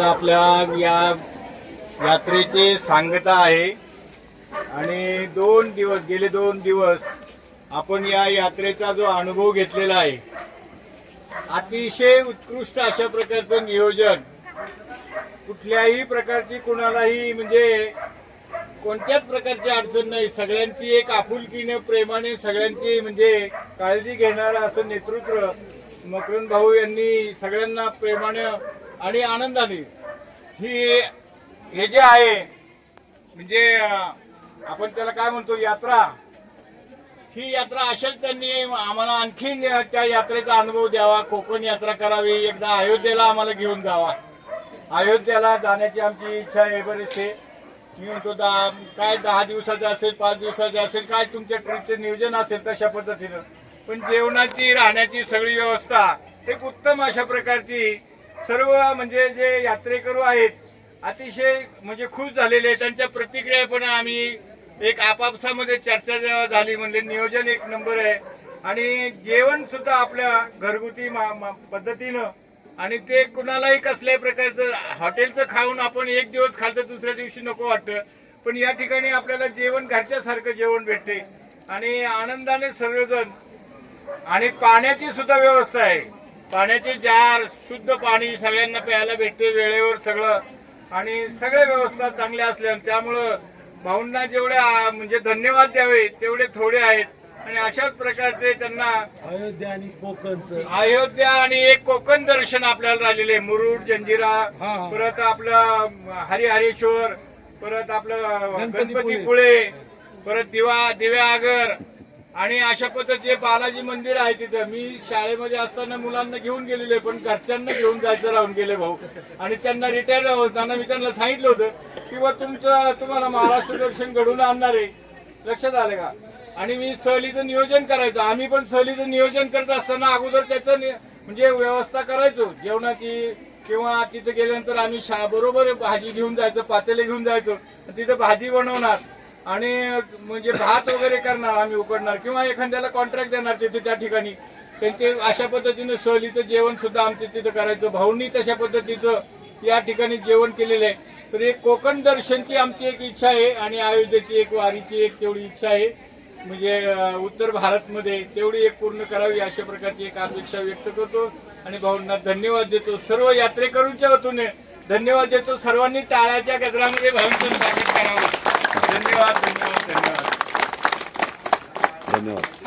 आपल्या या यात्रेची सांगता आहे. आणि दोन दिवस गेले दोन दिवस आपण या यात्रेचा जो अनुभव घेतलेला आहे अतिशय उत्कृष्ट अशा प्रकारचं नियोजन कुठल्याही प्रकारची कुणालाही म्हणजे कोणत्याच प्रकारची अडचण नाही. सगळ्यांची एक आपुलकीने प्रेमाने सगळ्यांची म्हणजे काळजी घेणारं असं नेतृत्व मकरंद भाऊ यांनी सगळ्यांना प्रेमाने आणि आनंदाने ही हे जे आहे म्हणजे आपण त्याला काय म्हणतो यात्रा? ही यात्रा असेल त्यांनी आम्हाला आणखीन त्या यात्रेचा अनुभव द्यावा. कोकण यात्रा करावी. एकदा अयोध्येला आम्हाला घेऊन जावा. अयोध्येला जाण्याची आमची इच्छा आहे बरेचसे मी म्हणतो दहा काय दहा दिवसाचं असेल पाच दिवसाचं असेल काय तुमच्या ट्रीपचं नियोजन असेल तशा पद्धतीनं. पण जेवणाची राहण्याची सगळी व्यवस्था एक उत्तम अशा प्रकारची सर्व म्हणजे जे यात्रेकरू आहेत अतिशय म्हणजे खुश झालेले त्यांच्या प्रतिक्रिया पण आम्ही एक आपापसामध्ये चर्चा झाली म्हणजे नियोजन एक नंबर आहे. आणि जेवण सुद्धा आपल्या घरगुती मा- पद्धतीनं आणि ते कुणालाही कसल्याही प्रकारचं हॉटेलचं खाऊन आपण एक दिवस खालतं दुसऱ्या दिवशी नको वाटतं. पण या ठिकाणी आपल्याला जेवण घरच्यासारखं जेवण भेटते. आणि आनंदाने सर्वजण आणि पाण्याची सुद्धा व्यवस्था आहे. पाण्याचे जार शुद्ध पाणी सगळ्यांना प्यायला भेटते वेळेवर सगळं आणि सगळ्या व्यवस्था चांगल्या असल्या त्यामुळं भाऊंना जेवढे म्हणजे धन्यवाद द्यावे तेवढे थोडे आहेत आणि अशाच प्रकारचे त्यांना अयोध्या आणि कोकणचं अयोध्या आणि एक कोकण दर्शन आपल्याला राहिलेले मुरुड जंजिरा. परत आपलं हरिहरेश्वर परत आपलं. गणपतीपुळे परत दिवा दिव्यागर आणि अशा पद्धतीचे बालाजी मंदिर आहे तिथं. मी शाळेमध्ये असताना मुलांना घेऊन गेलेले पण घरच्यांना घेऊन जायचं राहून गेले भाऊ. आणि त्यांना रिटायर होताना मी त्यांना सांगितलं होतं की बा तुमचं तुम्हाला महाराष्ट्र दर्शन घडवून आणणार आहे. लक्षात आलं का? आणि मी सहलीचं नियोजन करायचं. आम्ही पण सहलीचं नियोजन करत असताना अगोदर त्याचं म्हणजे व्यवस्था करायचो. जेवणाची किंवा तिथं गेल्यानंतर आम्ही शा बरोबर भाजी घेऊन जायचं पातेले घेऊन जायचो. तिथं भाजी बनवणार. आणि म्हणजे भात वगैरे करणार आम्ही उकडणार किंवा एखाद्याला कॉन्ट्रॅक्ट देणार तिथे त्या ठिकाणी. तर ते अशा पद्धतीनं सहलीचं जेवण सुद्धा आमच्या तिथं करायचं. भाऊंनी तशा पद्धतीचं या ठिकाणी जेवण केलेलं आहे. तर एक कोकण दर्शनची आमची एक इच्छा आहे आणि अयोध्येची एक वारीची एक तेवढी इच्छा आहे. म्हणजे उत्तर भारतमध्ये तेवढी एक पूर्ण करावी अशा प्रकारची एक अपेक्षा व्यक्त करतो. आणि भाऊंना धन्यवाद देतो. सर्व यात्रेकरूंच्या वतीने धन्यवाद देतो. सर्वांनी टाळ्याच्या गजरामध्ये भाऊंचं स्वागत करावं. धन्यवाद धन्यवाद धन्यवाद धन्यवाद